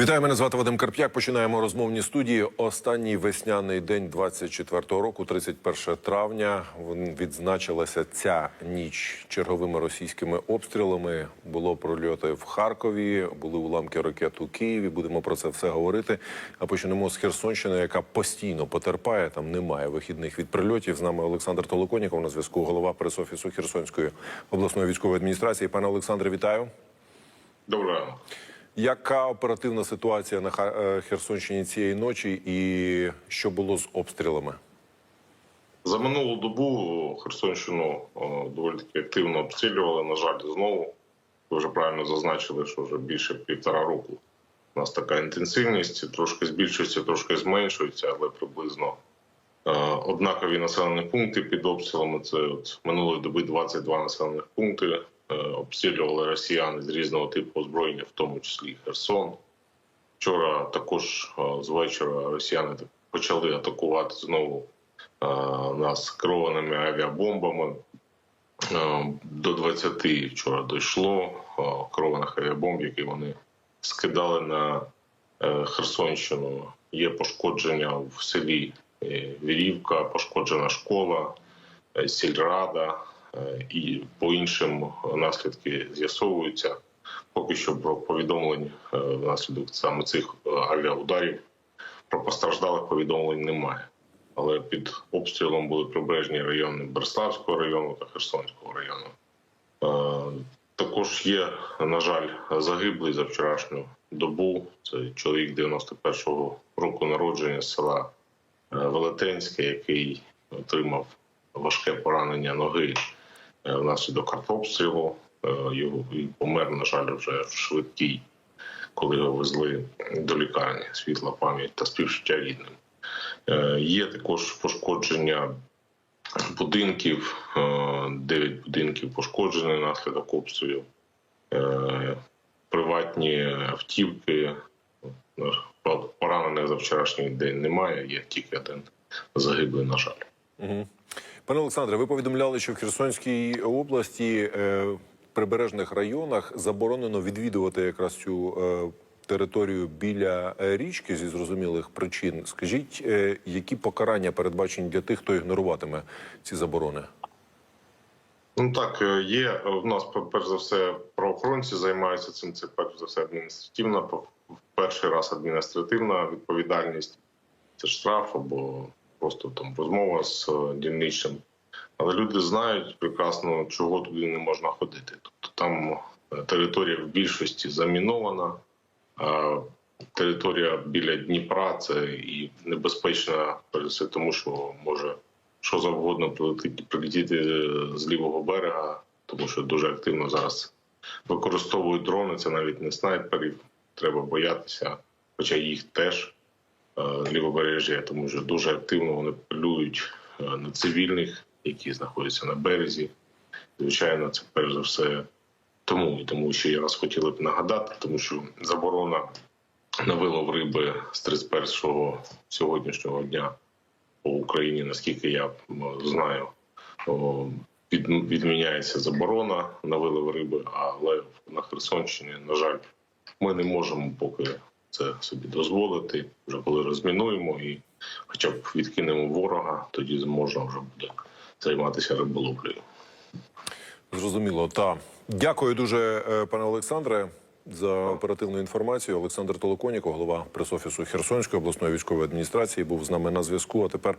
Вітаю, мене звати Вадим Карп'як. Починаємо розмовні студії. Останній весняний день 24-го року, 31 травня. Відзначилася ця ніч черговими російськими обстрілами. Було прольоти в Харкові, були уламки ракет у Києві. Будемо про це все говорити. А почнемо з Херсонщини, яка постійно потерпає. Там немає вихідних від прильотів. З нами Олександр Толоконіков на зв'язку, голова пресофісу Херсонської обласної військової адміністрації. Пане Олександре, вітаю. Доброго. Яка оперативна ситуація на е, Херсонщині цієї ночі, і що було з обстрілами? За минулу добу Херсонщину доволі таки активно обстрілювали. На жаль, знову ви вже правильно зазначили, що вже більше півтора року у нас така інтенсивність, трошки збільшується, трошки зменшується, але приблизно е, однакові населені пункти під обстрілами. Це от минулої доби 22 населених пункти. Е, обстрілювали росіяни з різного типу озброєння, в тому числі Херсон. Вчора також е, з вечора росіяни почали атакувати знову е, нас керованими авіабомбами. До 20 вчора дійшло керованих авіабомб, які вони скидали на Херсонщину. Є пошкодження в селі Вірівка, пошкоджена школа, сільрада і по іншим наслідки з'ясовуються. Поки що про повідомлень е, внаслідок саме цих е, авіаударів про постраждалих повідомлень немає. Але під обстрілом були прибережні райони Берславського району та Херсонського району. Е, Також є, на жаль, загиблий за вчорашню добу. Це чоловік 91-го року народження з села е, Велетенське, який отримав важке поранення ноги е, внаслідок артобстрілу. Е, Його і помер, на жаль, вже в швидкій, коли його везли до лікарні. Світла пам'ять та співчуття рідним. Е, Є також пошкодження будинків, е, дев'ять будинків пошкоджені внаслідок обстрілів, Е, приватні автівки. Е, Поранених за вчорашній день немає, є тільки один загиблий, на жаль. Пане Олександре, ви повідомляли, що в Херсонській області е, в прибережних районах заборонено відвідувати якраз цю е, територію біля е, річки зі зрозумілих причин. Скажіть, е, які покарання передбачені для тих, хто ігноруватиме ці заборони? Ну так, е, є у нас перш за все правоохоронці займаються цим. Це перш за все адміністративна, в перший раз адміністративна відповідальність. Це штраф або просто там розмова з е, дільничним. Але люди знають прекрасно, чого туди не можна ходити. Тобто там е, територія в більшості замінована, а територія біля Дніпра це і небезпечна все тому, що може що завгодно прилетіти, прилетіти з лівого берега, тому що дуже активно зараз використовують дрони. Це навіть не снайперів. Треба боятися, хоча їх теж е, лівобережжя, тому що дуже активно вони полюють е, на цивільних, які знаходяться на березі. Звичайно, це перш за все тому і тому, що я раз хотіли б нагадати, тому що заборона на вилов риби з 31 сьогоднішнього дня по Україні, наскільки я знаю, відміняється заборона на вилов риби, але на Херсонщині, на жаль, ми не можемо поки це собі дозволити. Вже коли розмінуємо і хоча б відкинемо ворога, тоді можна вже буде займатися риболовлею. Зрозуміло, та дякую дуже, е, пане Олександре, за оперативну інформацію. Олександр Толоконіко, голова пресофісу Херсонської обласної військової адміністрації, був з нами на зв'язку. А тепер